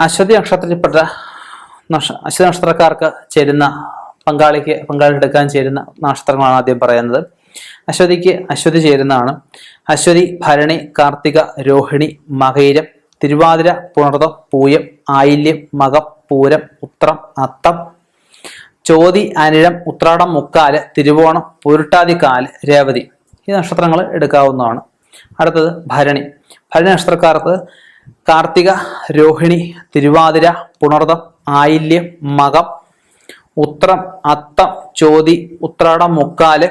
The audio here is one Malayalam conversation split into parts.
അശ്വതി നക്ഷത്രത്തിൽപ്പെട്ട നക്ഷ- അശ്വതി നക്ഷത്രക്കാർക്ക് ചേരുന്ന പങ്കാളിക്ക് പങ്കാളി എടുക്കാൻ ചേരുന്ന നക്ഷത്രങ്ങളാണ് ആദ്യം പറയുന്നത്. അശ്വതിക്ക് അശ്വതി ചേരുന്നതാണ്. അശ്വതി ഭരണി കാർത്തിക രോഹിണി മകയിരം തിരുവാതിര പുണർതം പൂയം ആയില്യം മകം പൂരം ഉത്രം അത്തം ചോതി അനിഴം ഉത്രാടം മുക്കാൽ തിരുവോണം പൊരുട്ടാതിക്കാൽ രേവതി ഈ നക്ഷത്രങ്ങൾ എടുക്കാവുന്നതാണ്. അടുത്തത് ഭരണി. ഭരണി നക്ഷത്രക്കാർക്ക് കാർത്തിക രോഹിണി തിരുവാതിര പുണർദം ആയില്യം മകം ഉത്രം അത്തം ചോതി ഉത്രാടം മുക്കാൽ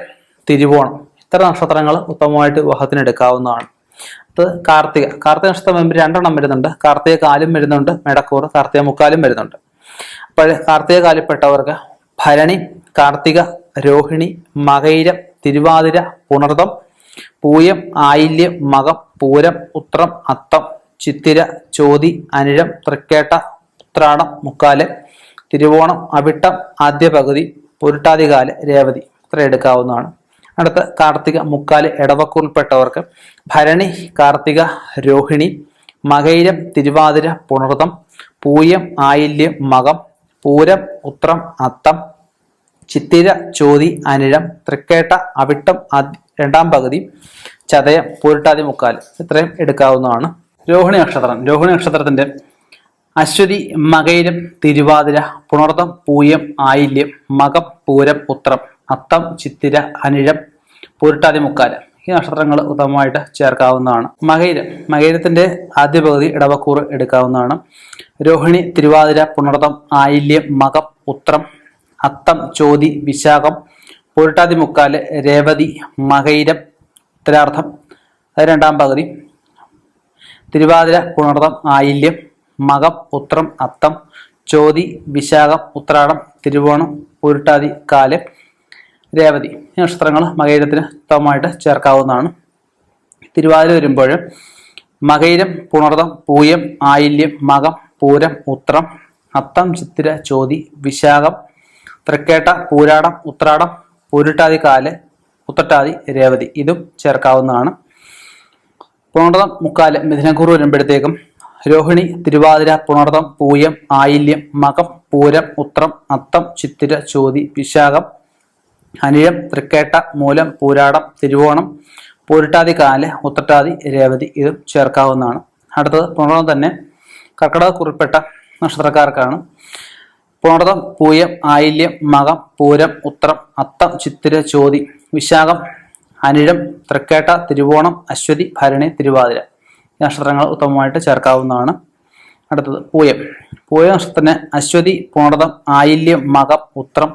തിരുവോണം. ഇത്തരം നക്ഷത്രങ്ങൾ ഉത്തമമായിട്ട് വിവാഹത്തിന് എടുക്കാവുന്നതാണ്. അത് കാർത്തിക. കാർത്തിക നക്ഷത്രം വരുമ്പോൾ രണ്ടെണ്ണം വരുന്നുണ്ട്. കാർത്തിക കാലും വരുന്നുണ്ട്. മെടക്കൂർ കാർത്തിക മുക്കാലും വരുന്നുണ്ട്. അപ്പോൾ കാർത്തിക കാലിൽപ്പെട്ടവർക്ക് ഭരണി കാർത്തിക രോഹിണി മകയിരം തിരുവാതിര പുണർദം പൂയം ആയില്യം മകം പൂരം ഉത്രം അത്തം ചിത്തിര ചോതി അനിഴം തൃക്കേട്ട ഉത്രാടം മുക്കാൽ തിരുവോണം അവിട്ടം ആദ്യ പകുതി പൊരുട്ടാതികാൽ രേവതി ഇത്ര എടുക്കാവുന്നതാണ്. അടുത്ത കാർത്തിക മുക്കാൽ ഇടവക്കൂറിൽപ്പെട്ടവർക്ക് ഭരണി കാർത്തിക രോഹിണി മകയിരം തിരുവാതിര പുണർതം പൂയം ആയില്യം മകം പൂരം ഉത്രം അത്തം ചിത്തിര ചോതി അനിഴം തൃക്കേട്ട അവിട്ടം രണ്ടാം പകുതി ചതയം പൂരിട്ടാതി മുക്കാൽ ഇത്രയും എടുക്കാവുന്നതാണ്. രോഹിണി നക്ഷത്രം. രോഹിണി നക്ഷത്രത്തിന്റെ അശ്വതി മകയിരം തിരുവാതിര പുണർത്തം പൂയം ആയില്യം മകം പൂരം ഉത്രം അത്തം ചിത്തിര അനിഴം പൊരുട്ടാതി മുക്കാൽ. ഈ നക്ഷത്രങ്ങൾ ഉത്തമമായിട്ട് ചേർക്കാവുന്നതാണ്. മകയിരം മകയിലത്തിന്റെ ആദ്യ പകുതി ഇടവക്കൂർ എടുക്കാവുന്നതാണ്. രോഹിണി തിരുവാതിര പുണർത്തം ആയില്യം മകം ഉത്രം അത്തം ചോതി വിശാഖം പൊരുട്ടാതി മുക്കാൽ രേവതി മകയിരം ഉത്തരാർത്ഥം രണ്ടാം പകുതി. തിരുവാതിര പുണർതം ആയില്യം മകം ഉത്രം അത്തം ചോതി വിശാഖം ഉത്രാടം തിരുവോണം ഉരുട്ടാതി കാൽ രേവതി നക്ഷത്രങ്ങൾ മകയിരത്തിന് ഉത്തമമായിട്ട് ചേർക്കാവുന്നതാണ്. തിരുവാതിര വരുമ്പോൾ മകയിരം പുണർതം പൂയം ആയില്യം മകം പൂരം ഉത്രം അത്തം ചിത്തിര ചോതി വിശാഖം തൃക്കേട്ട പൂരാടം ഉത്രാടം പൂരിട്ടാതി കാൽ ഉത്തട്ടാതി രേവതി ഇതും ചേർക്കാവുന്നതാണ്. പുണർതം മുക്കാൽ മിഥുനക്കുറു വരുമ്പോഴത്തേക്കും രോഹിണി തിരുവാതിര പുണർതം പൂയം ആയില്യം മകം പൂരം ഉത്രം അത്തം ചിത്തിര ചോതി വിശാഖം അനിഴം തൃക്കേട്ട മൂലം പൂരാടം തിരുവോണം പൂരിട്ടാതി കാൽ ഉത്രട്ടാതി രേവതി ഇതും ചേർക്കാവുന്നതാണ്. അടുത്തത് പുണർതം തന്നെ കർക്കിടക കുറിപ്പെട്ട നക്ഷത്രക്കാർക്കാണ്. പുണർതം പൂയം ആയില്യം മകം പൂരം ഉത്രം അത്തം ചിത്തിര ചോതി വിശാഖം അനിഴം തൃക്കേട്ട തിരുവോണം അശ്വതി ഭരണി തിരുവാതിര ഈ നക്ഷത്രങ്ങൾ ഉത്തമമായിട്ട് ചേർക്കാവുന്നതാണ്. അടുത്തത് പൂയം. പൂയ നക്ഷത്രത്തിന് അശ്വതി പൂണതം ആയില്യം മകം ഉത്രം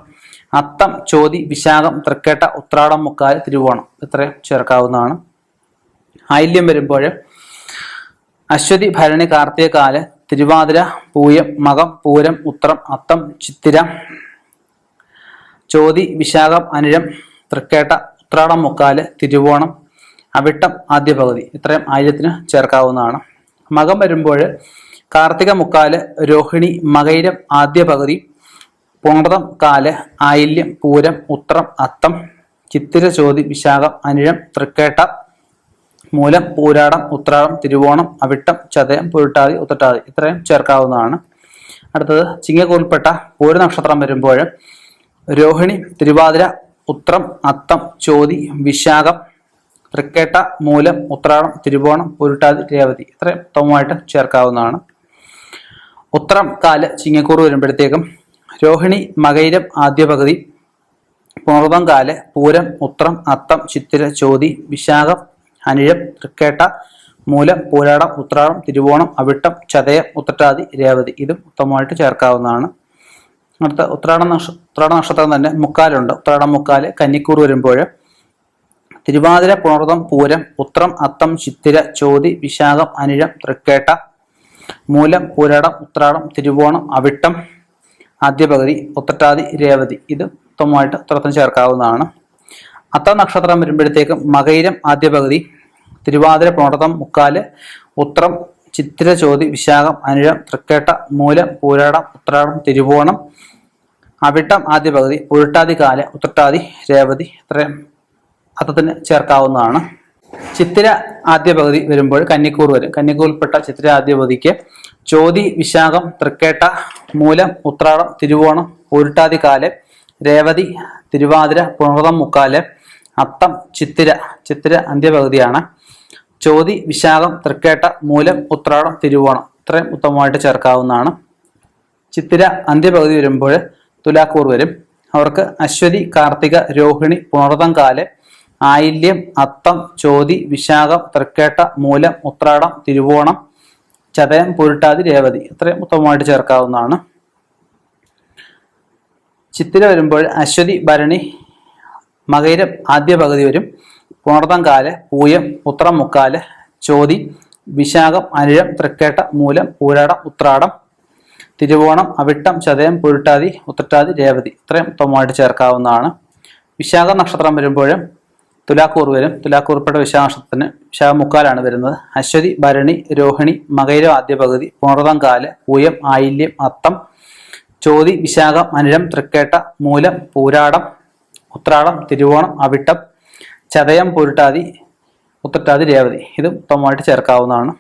അത്തം ചോതി വിശാഖം തൃക്കേട്ട ഉത്രാടം മുക്കാൽ തിരുവോണം ഇത്രയും ചേർക്കാവുന്നതാണ്. ആയില്യം വരുമ്പോൾ അശ്വതി ഭരണി കാർത്തികകാൽ തിരുവാതിര പൂയം മകം പൂരം ഉത്രം അത്തം ചിത്തിര ചോതി വിശാഖം അനിഴം തൃക്കേട്ട ഉത്രാടം മുക്കാൽ തിരുവോണം അവിട്ടം ആദ്യ പകുതി ഇത്രയും ആയിരത്തിന് ചേർക്കാവുന്നതാണ്. മകം വരുമ്പോൾ കാർത്തിക മുക്കാൽ രോഹിണി മകൈരം ആദ്യ പകുതി പുണർതം കാൽ ആയില്യം പൂരം ഉത്രം അത്തം ചിത്തിര ചോതി വിശാഖം അനിഴം തൃക്കേട്ട മൂലം പൂരാടം ഉത്രാടം തിരുവോണം അവിട്ടം ചതയം പുരുട്ടാതി ഉത്തട്ടാതി ഇത്രയും ചേർക്കാവുന്നതാണ്. അടുത്തത് ചിങ്ങക്കൂൽപ്പെട്ട പൂര നക്ഷത്രം വരുമ്പോൾ രോഹിണി തിരുവാതിര ഉത്രം അത്തം ചോതി വിശാഖം തൃക്കേട്ട മൂലം ഉത്രാടം തിരുവോണം പുരുട്ടാതി രേവതി ഇത്രയും ഉത്തമമായിട്ട് ചേർക്കാവുന്നതാണ്. ഉത്രം കാൽ ചിങ്ങക്കൂർ വരുമ്പോഴത്തേക്കും രോഹിണി മകൈരം ആദ്യ പകുതി പുണർവം കാൽ പൂരം ഉത്രം അത്തം ചിത്തിര ചോതി വിശാഖം അനിഴം തൃക്കേട്ട മൂലം പൂരാടം ഉത്രാടം തിരുവോണം അവിട്ടം ചതയം ഉത്രട്ടാതി രേവതി ഇതും ഉത്തമമായിട്ട് ചേർക്കാവുന്നതാണ്. അടുത്ത ഉത്രാട നക്ഷ ഉത്രാട നക്ഷത്രം തന്നെ മുക്കാലുണ്ട്. ഉത്രാടം മുക്കാൽ കന്നിക്കൂർ വരുമ്പോൾ തിരുവാതിര പുണർതം പൂരം ഉത്രം അത്തം ചിത്തിര ചോതി വിശാഖം അനിഴം തൃക്കേട്ട മൂലം പൂരാടം ഉത്രാടം തിരുവോണം അവിട്ടം ആദ്യ പകുതി രേവതി. ഇത് ഉത്തമമായിട്ട് ഉത്തരത്തിന് ചേർക്കാവുന്നതാണ്. അത്ത നക്ഷത്രം വരുമ്പോഴത്തേക്കും മകയിരം ആദ്യ പകുതി തിരുവാതിര പുണർതം മുക്കാൽ ഉത്രം ചിത്തിര ചോതി വിശാഖം അനിഴം തൃക്കേട്ട മൂലം പൂരാടം ഉത്രാടം തിരുവോണം അവിട്ടം ആദ്യ പകുതി ഉരുട്ടാതി കാല ഉത്രട്ടാതി രേവതി ഇത്രയും അത്തത്തിന് ചേർക്കാവുന്നതാണ്. ചിത്തിര ആദ്യ പകുതി വരുമ്പോൾ കന്നിക്കൂർ വരും. കന്നിക്കൂറിൽപ്പെട്ട ചിത്തിര ആദ്യ പകുതിക്ക് ചോതി വിശാഖം തൃക്കേട്ട മൂലം ഉത്രാടം തിരുവോണം ഉരുട്ടാതി കാൽ രേവതി തിരുവാതിര പുണർതം മുക്കാൽ അത്തം ചിത്തിര. ചിത്തിര അന്ത്യപകുതിയാണ് ചോതി വിശാഖം തൃക്കേട്ട മൂലം ഉത്രാടം തിരുവോണം ഇത്രയും ഉത്തമമായിട്ട് ചേർക്കാവുന്നതാണ്. ചിത്തിര അന്ത്യപകുതി വരുമ്പോൾ തുലാക്കൂർ വരും. അവർക്ക് അശ്വതി കാർത്തിക രോഹിണി പുണർതം കാൽ ആയില്യം അത്തം ചോതി വിശാഖം തൃക്കേട്ട മൂലം ഉത്രാടം തിരുവോണം ചതയം പുരുട്ടാതി രേവതി ഇത്രയും ഉത്തമമായിട്ട് ചേർക്കാവുന്നതാണ്. ചിത്തിര വരുമ്പോൾ അശ്വതി ഭരണി മകയിരം ആദ്യ പകുതി വരും. പുണർതം കാൽ പൂയം ഉത്രം മുക്കാൽ ചോതി വിശാഖം അനിഴം തൃക്കേട്ട മൂലം പൂരാടം ഉത്രാടം തിരുവോണം അവിട്ടം ചതയം പുരുട്ടാതി ഉത്രട്ടാതി രേവതി ഇത്രയും ഉത്തമമായിട്ട് ചേർക്കാവുന്നതാണ്. വിശാഖ നക്ഷത്രം വരുമ്പോഴും തുലാക്കൂർ വരും. തുലാക്കൂർപ്പെട്ട വിശാഖ നക്ഷത്രത്തിന് വിശാഖ മുക്കാലാണ് വരുന്നത്. അശ്വതി ഭരണി രോഹിണി മകയിരം ആദ്യ പകുതി പുണർതം കാൽ പൂയം ആയില്യം അത്തം ചോതി വിശാഖം അനിഴം തൃക്കേട്ട മൂലം പൂരാടം ഉത്രാടം തിരുവോണം അവിട്ടം ചതയം പുരുട്ടാതി ഉത്രട്ടാതി രേവതി. ഇതും ഉത്തമമായിട്ട് ചേർക്കാവുന്നതാണ്.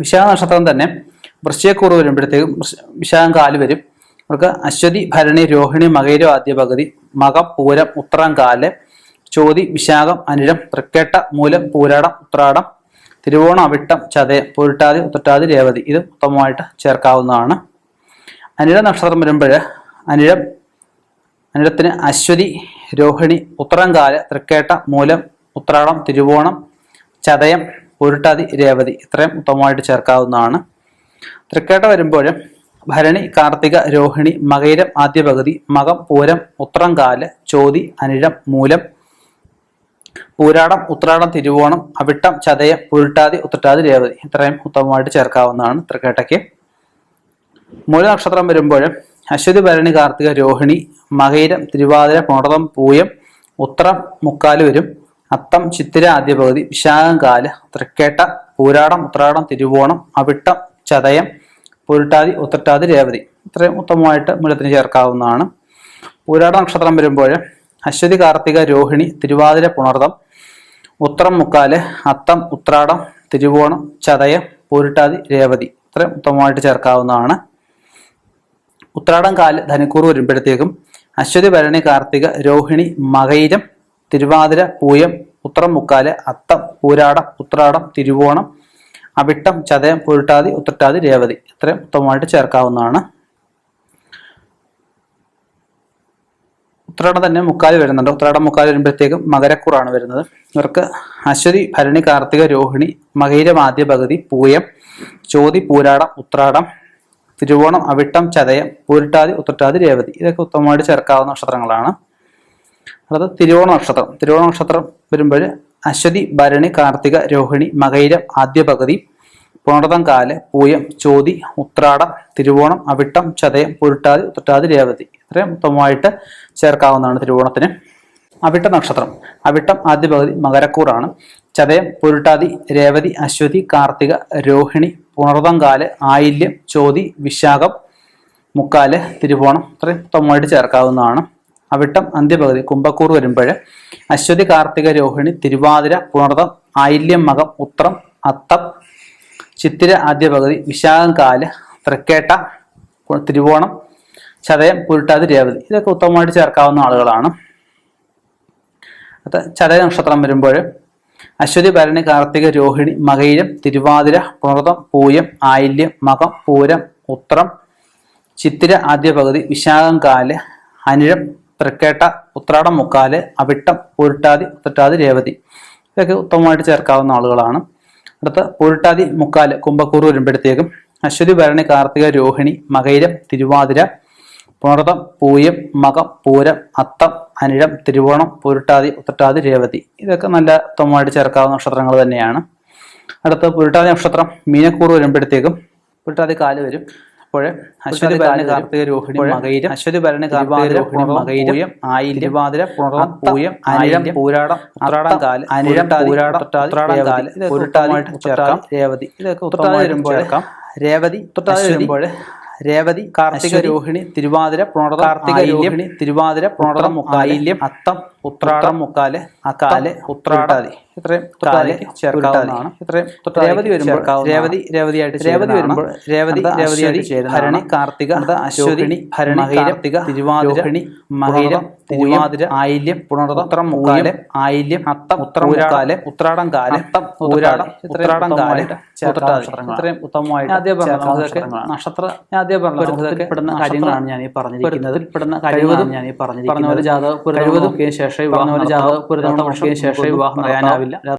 വിശാഖ നക്ഷത്രം തന്നെ വൃശ്ചയക്കൂറ് വരുമ്പോഴത്തേക്കും വിശാഖം കാൽ വരും. അവർക്ക് അശ്വതി ഭരണി രോഹിണി മകൈരോ ആദ്യ പകുതി മകം പൂരം ഉത്രം കാൽ ചോതി വിശാഖം അനിരം തൃക്കേട്ട മൂലം പൂരാടം ഉത്രാടം തിരുവോണം അവിട്ടം ചതയം പൊരുട്ടാതി ഉത്രട്ടാതി രേവതി. ഇത് ഉത്തമമായിട്ട് ചേർക്കാവുന്നതാണ്. അനിഴ നക്ഷത്രം വരുമ്പോൾ അനിരം അനിഴത്തിന് അശ്വതി രോഹിണി ഉത്തരംകാൽ തൃക്കേട്ട മൂലം ഉത്രാടം തിരുവോണം ചതയം പൊരുട്ടാതി രേവതി. ഇത്രയും ഉത്തമമായിട്ട് ചേർക്കാവുന്നതാണ്. തൃക്കേട്ട വരുമ്പോഴും ഭരണി കാർത്തിക രോഹിണി മകയിരം ആദ്യ പകുതി മകം പൂരം ഉത്രംകാൽ ചോതി അനിഴം മൂലം പൂരാടം ഉത്രാടം തിരുവോണം അവിട്ടം ചതയം പുരുട്ടാതി ഉത്രട്ടാതി രേവതി ഇത്രയും ഉത്തമമായിട്ട് ചേർക്കാവുന്നതാണ് തൃക്കേട്ടയ്ക്ക്. മൂല നക്ഷത്രം വരുമ്പോഴും അശ്വതി ഭരണി കാർത്തിക രോഹിണി മകയിരം തിരുവാതിര പുണർതം പൂയം ഉത്രം മുക്കാൽ വരും. അത്തം ചിത്തിര ആദ്യ പകുതി വിശാഖം കാൽ തൃക്കേട്ട പൂരാടം ഉത്രാടം തിരുവോണം അവിട്ടം ചതയം പുരുട്ടാതി ഉത്തട്ടാതി രേവതി. ഇത്രയും ഉത്തമമായിട്ട് മൂലത്തിന് ചേർക്കാവുന്നതാണ്. പൂരാട നക്ഷത്രം വരുമ്പോൾ അശ്വതി കാർത്തിക രോഹിണി തിരുവാതിര പുണർതം ഉത്രം മുക്കാൽ അത്തം ഉത്രാടം തിരുവോണം ചതയം പൂരിട്ടാതി രേവതി. ഇത്രയും ഉത്തമമായിട്ട് ചേർക്കാവുന്നതാണ്. ഉത്രാടം കാൽ ധനുക്കൂർ വരുമ്പോഴത്തേക്കും അശ്വതി ഭരണി കാർത്തിക രോഹിണി മകയിരം തിരുവാതിര പൂയം ഉത്രം മുക്കാൽ അത്തം പൂരാടം ഉത്രാടം തിരുവോണം അവിട്ടം ചതയം പുരുട്ടാതി ഉത്രട്ടാതി രേവതി ഇത്രയും ഉത്തമമായിട്ട് ചേർക്കാവുന്നതാണ്. ഉത്രാടം തന്നെ മുക്കാൽ വരുന്നുണ്ട്. ഉത്രാടം മുക്കാലി വരുമ്പോഴത്തേക്കും മകരക്കൂറാണ് വരുന്നത്. ഇവർക്ക് അശ്വതി ഭരണി കാർത്തിക രോഹിണി മകയിരം പകുതി പൂയം ചോതി പൂരാടം ഉത്രാടം തിരുവോണം അവിട്ടം ചതയം പൂരിട്ടാതി ഉത്രട്ടാതി രേവതി ഇതൊക്കെ ഉത്തമമായിട്ട് ചേർക്കാവുന്ന നക്ഷത്രങ്ങളാണ്. അതായത് തിരുവോണ നക്ഷത്രം തിരുവോണ നക്ഷത്രം വരുമ്പോൾ അശ്വതി ഭരണി കാർത്തിക രോഹിണി മകൈരം ആദ്യ പകുതി പുണർതംകാൽ പൂയം ചോതി ഉത്രാടം തിരുവോണം അവിട്ടം ചതയം പുരുട്ടാതി ഉത്രട്ടാതി രേവതി ഇത്രയും മൊത്തമായിട്ട് ചേർക്കാവുന്നതാണ് തിരുവോണത്തിന്. അവിട്ട നക്ഷത്രം. അവിട്ടം ആദ്യ പകുതി മകരക്കൂറാണ്. ചതയം പുരുട്ടാതി രേവതി അശ്വതി കാർത്തിക രോഹിണി പുണർതംകാൽ ആയില്യം ചോതി വിശാഖം മുക്കാൽ തിരുവോണം ഇത്രയും മൊത്തമായിട്ട് ചേർക്കാവുന്നതാണ്. അവിട്ടം അന്ത്യപകുതി കുംഭക്കൂർ വരുമ്പോൾ അശ്വതി കാർത്തിക രോഹിണി തിരുവാതിര പുണർതം ആയില്യം മകം ഉത്രം അത്തം ചിത്തിര ആദ്യ പകുതി വിശാഖം കാൽ തൃക്കേട്ട തിരുവോണം ചതയം പുരുട്ടാതി രേവതി ഇതൊക്കെ ഉത്തമമായിട്ട് ചേർക്കാവുന്ന ആളുകളാണ്. അത് ചതയ നക്ഷത്രം വരുമ്പോൾ അശ്വതി ഭരണി കാർത്തിക രോഹിണി മകയിരം തിരുവാതിര പുണർതം പൂയം ആയില്യം മകം പൂരം ഉത്രം ചിത്തിര ആദ്യ പകുതി വിശാഖം കാൽ അനിഴം തൃക്കേട്ട ഉത്രാടം മുക്കാൽ അവിട്ടം പുരുട്ടാതി ഉത്തട്ടാതി രേവതി. ഇതൊക്കെ ഉത്തമമായിട്ട് ചേർക്കാവുന്ന ആളുകളാണ്. അടുത്ത പുരുട്ടാതി മുക്കാൽ കുംഭക്കൂർ വരുമ്പോഴത്തേക്കും അശ്വതി ഭരണി കാർത്തിക രോഹിണി മകൈരം തിരുവാതിര പുണർതം പൂയം മകം പൂരം അത്തം അനിഴം തിരുവോണം പുരുട്ടാതി ഉത്തട്ടാതി രേവതി. ഇതൊക്കെ നല്ല ഉത്തമമായിട്ട് ചേർക്കാവുന്ന നക്ഷത്രങ്ങൾ തന്നെയാണ്. അടുത്ത പുരുട്ടാതി നക്ഷത്രം മീനക്കൂർ വരുമ്പോഴത്തേക്കും പുരുട്ടാതി കാൽ വരും. അശ്വതി ഭരണി കാർത്തിക രോഹിണി മകയിരം അശ്വതി ഭരണി കാർത്തിക രോഹിണി മകയിരം തിരുവാതിര പൂയം അനിഴം പൂരാടം ഉത്രാടം കാൽ അനിഴം പൂരാടം ഉത്രാടം കാൽ പുരുട്ടാതി ചേർക്കാം. രേവതി ഇതൊക്കെ ഉത്രാടം വരുമ്പോൾ രേവതി ഉത്രാടം വരുമ്പോൾ രേവതി കാർത്തിക രോഹിണി തിരുവാതിര പുണർ കാർത്തിക രോഹിണി തിരുവാതിര പുണർ ആയില്യം അത്തം ഉത്രാടം മുക്കാൽ അക്കാൽ ഉത്രാടാതി ഇത്രയും കാൽ ചേർക്കാവുന്നതാണ്. ഇത്രയും രേവതി വരുമ്പോൾ രേവതി രേവതിയായിട്ട് രേവതി വരുമ്പോൾ രേവതി രേവതിയായിട്ട് ചേരുന്ന ഭരണി കാർത്തിക അശ്വതി ഭരണി കാർത്തിക തിരുവാതിരണി മഹിരം തിരുവാതിര ആയില്യം പുണർത്തം മൂല്യം ആയില്യം അത്തം ഉത്രം മുക്കാൽ ഉത്രാടം കാൽ അത്തം ഊരാടം ഉത്രാടം കാൽ ഇത്രയും ഉത്തമമായിട്ട് ആദ്യം പറഞ്ഞു നക്ഷത്ര ആദ്യം പറഞ്ഞു പെടുന്ന കാര്യങ്ങളാണ് ഞാൻ ഈ പറഞ്ഞിരിക്കുന്നത്. പെടുന്ന കഴിവതും ഞാൻ ഈ പറഞ്ഞിരിക്കുന്നത്. ജാതക കഴിവതും ശേഷം പറഞ്ഞ വിവാഹം ശേഷം വിവാഹം പറയാനാവില്ല.